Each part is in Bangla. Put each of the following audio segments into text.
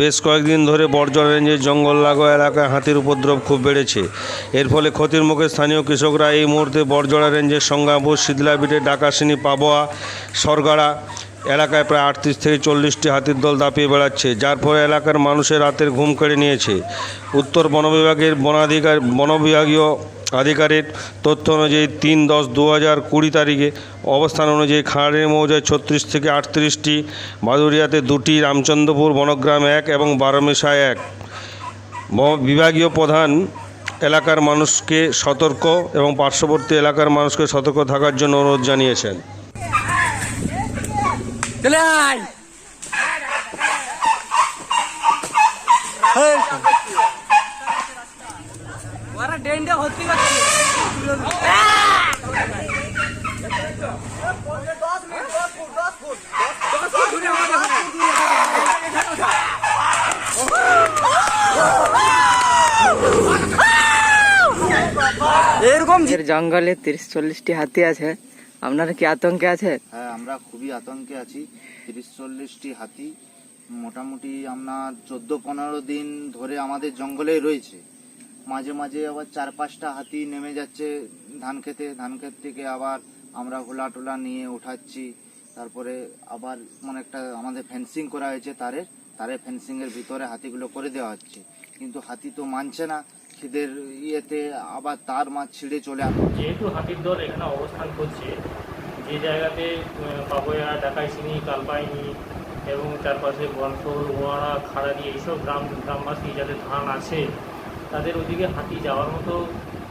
বেশ কয়েকদিন ধরে বর্জর রেঞ্জের জঙ্গল লাগোয়া এলাকায় হাতির উপদ্রব খুব বেড়েছে। এর ফলে ক্ষতির মুখে স্থানীয় কৃষকরা এই মুহূর্তে বর্জরা রেঞ্জের সঙ্গাপুর শীতলাবিটে ডাকাশিনী পাবোয়া সরগাড়া এলাকায় প্রায় আটত্রিশ থেকে চল্লিশটি হাতির দল দাপিয়ে বেড়াচ্ছে, যার ফলে এলাকার মানুষের রাতের ঘুম কেড়ে নিয়েছে। উত্তর বন বিভাগের বনাধিকার বন আধিকারিক তথ্য অনুযায়ী তিন দশ দু হাজার কুড়ি তারিখে অবস্থান অনুযায়ী খাঁড়ের মৌজায় ছত্রিশ থেকে আটত্রিশটি মাদুরিয়াতে দুটি, রামচন্দ্রপুর বনগ্রাম এক এবং বারোমেশায় এক। বিভাগীয় প্রধান এলাকার মানুষকে সতর্ক এবং পার্শ্ববর্তী এলাকার মানুষকে সতর্ক থাকার জন্য অনুরোধ জানিয়েছেন। চলে আয় ওরা ডেন্ডে ভর্তি করছে এরকম জঙ্গলে তিরিশ চল্লিশটি হাতি আছে। আপনারা কি আতঙ্কে আছে? হ্যাঁ আমরা খুবই আতঙ্কে আছি। তিরিশ চল্লিশটি হাতি মোটামুটি আপনার চোদ্দ পনেরো দিন ধরে আমাদের জঙ্গলেই রয়েছে। মাঝে মাঝে আবার চার পাঁচটা হাতি নেমে যাচ্ছে ধান খেতে। ধান ক্ষেত থেকে আবার আমরা হোলা টোলা নিয়ে উঠাচ্ছি। তারপরে আবার মানে একটা আমাদের ফেন্সিং করা হয়েছে তারের ফেন্সিং এর ভিতরে হাতিগুলো করে দেওয়া হচ্ছে। কিন্তু হাতি তো মানছে না। খিদের ইয়েতে আবার তার মাছ ছিঁড়ে চলে যেহেতু হাতির দল এখানে অবস্থান করছে যে জায়গাতে আহ, পাবয়া ডাকাইছিনি কালপাইনি এবং চারপাশে বনফল ওয়ারা খাড়ারি এইসব গ্রাম গ্রামবাসী যাদের ধান আছে তাদের ওদিকে হাতি যাওয়ার মতো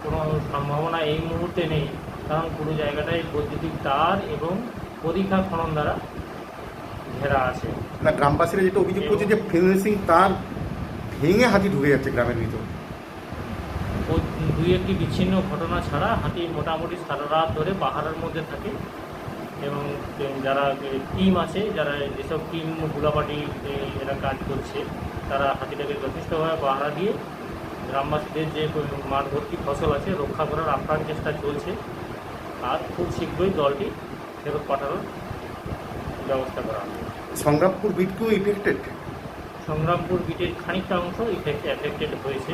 কোনো সম্ভাবনা এই মুহূর্তে নেই। কারণ পুরো জায়গাটাই বৈদ্যুতিক তার এবং পরীক্ষা খনন দ্বারা ঘেরা আছে। না গ্রামবাসীরা যেটা অভিযোগ করছে যে ফেন্সিং তার ভেঙে হাতি ঢুকে যাচ্ছে গ্রামের ভিতর। দুই একটি বিচ্ছিন্ন ঘটনা ছাড়া হাতি মোটামুটি সারা রাত ধরে পাহাড়ের মধ্যে থাকে এবং যারা টিম আছে যারা যেসব টিম গুলাপাটি এরা কাজ করছে তারা হাতিটাকে যথেষ্টভাবে পাহারা দিয়ে গ্রামবাসীদের যে মাঠ ভর্তি ফসল আছে রক্ষা করার আপ্রাণ চেষ্টা চলছে। আর খুব শীঘ্রই দলটি ফেরত পাঠানোর ব্যবস্থা করা হবে। সংগ্রামপুর বিটকেও ইফেক্টেড সংগ্রামপুর বিটের খানিকটা অংশ ইফেক্ট এফেক্টেড হয়েছে।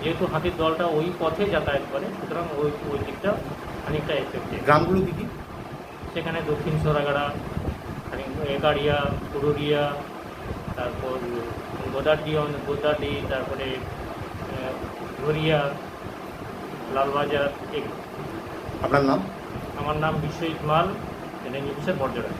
যেহেতু হাতির দলটা ওই পথে যাতায়াত করে সুতরাং ওই ওই দিকটা খানিকটা এফেক্টেড গ্রামগুলো কি কি? সেখানে দক্ষিণ সরাগাড়া এগাড়িয়া পুরুলিয়া তারপর গোদাডি গোদাডি তারপরে আহ, লালবাজার এই আপনার নাম? আমার নাম বিশ্বজিৎ মাল রেঞ্জ অফিসার বর্জরা